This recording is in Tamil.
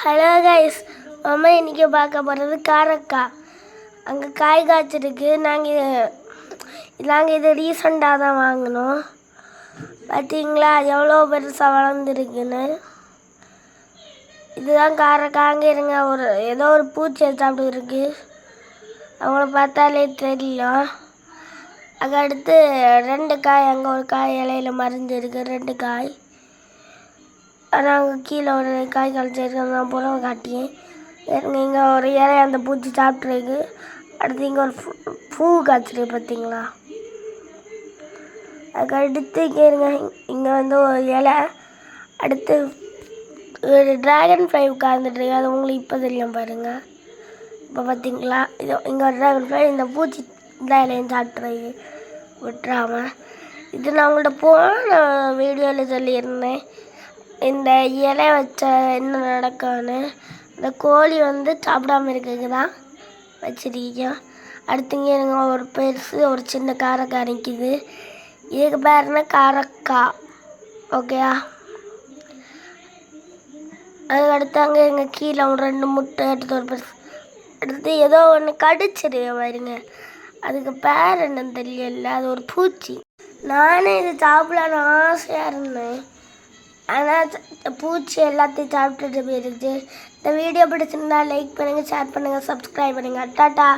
ஹலோ கைஸ் அம்மா இன்றைக்கி பார்க்க போகிறது காரக்காய் அங்கே காய் காய்ச்சிருக்கு. நாங்கள் நாங்கள் இது ரீசண்டாக தான் வாங்கினோம். பார்த்தீங்களா எவ்வளோ பெருசாக வளர்ந்துருக்குன்னு. இதுதான் காரக்காய் அங்கே இருங்க. ஒரு ஏதோ ஒரு பூச்சி சாப்பிட்டு இருக்கு. அவங்கள பார்த்தாலே தெரியும். அதுக்கு அடுத்து ரெண்டு காய் அங்கே ஒரு காய் இலையில மறைஞ்சிருக்கு. ரெண்டு காய். நாங்கள் கீழே ஒரு காய் கழிச்சிருக்கோம் நான் புறம் காட்டி இங்கே ஒரு இலை அந்த பூச்சி சாப்பிட்ருக்கு அடுத்து இங்கே ஒரு பூ- காய்ச்சிருக்கு பார்த்தீங்களா அதுக்கடுத்து இங்கே இருங்க இங்கே வந்து ஒரு இலை. அடுத்து ஒரு ட்ராகன் ஃப்ளை உட்கார்ந்துட்டுருக்கு. அது உங்களுக்கு இப்போ தெரியும் பாருங்கள் இப்போ பார்த்தீங்களா இது இங்கே ஒரு ட்ராகன் ஃப்ளை இந்த பூச்சி இந்த இலையும் சாப்பிட்ருக்கு விட்டுறாம. இது நான் உங்கள்கிட்ட போன வீடியோவில் சொல்லியிருந்தேன். இந்த இலை வச்ச என்ன நடக்கும்னு இந்த கோழி வந்து சாப்பிடாம இருக்கிறதுக்கு தான் வச்சிருக்கீங்க அடுத்துங்க இருங்க ஒரு பெருசு ஒரு சின்ன காரக்காய் நிற்கிது இதுக்கு பேருனா காரக்காய் ஓகேயா அதுக்கு அடுத்து அங்கே எங்கள் கீழே ஒரு ரெண்டு முட்டை எடுத்து ஒரு பெருசு. அடுத்து ஏதோ ஒன்று கடிச்சிரு பாருங்க. அதுக்கு பேர் என்னன்னு தெரியல அது ஒரு பூச்சி. நானே இது சாப்பிடலான்னு ஆசையாக இருந்தேன். பூச்சி எல்லாத்தையும் சாப்பிட்டுட்டு போயிருச்சு இந்த வீடியோ பிடிச்சிருந்தா லைக் பண்ணுங்கள் ஷேர் பண்ணுங்கள் சப்ஸ்கிரைப் பண்ணுங்கள் டாட்டா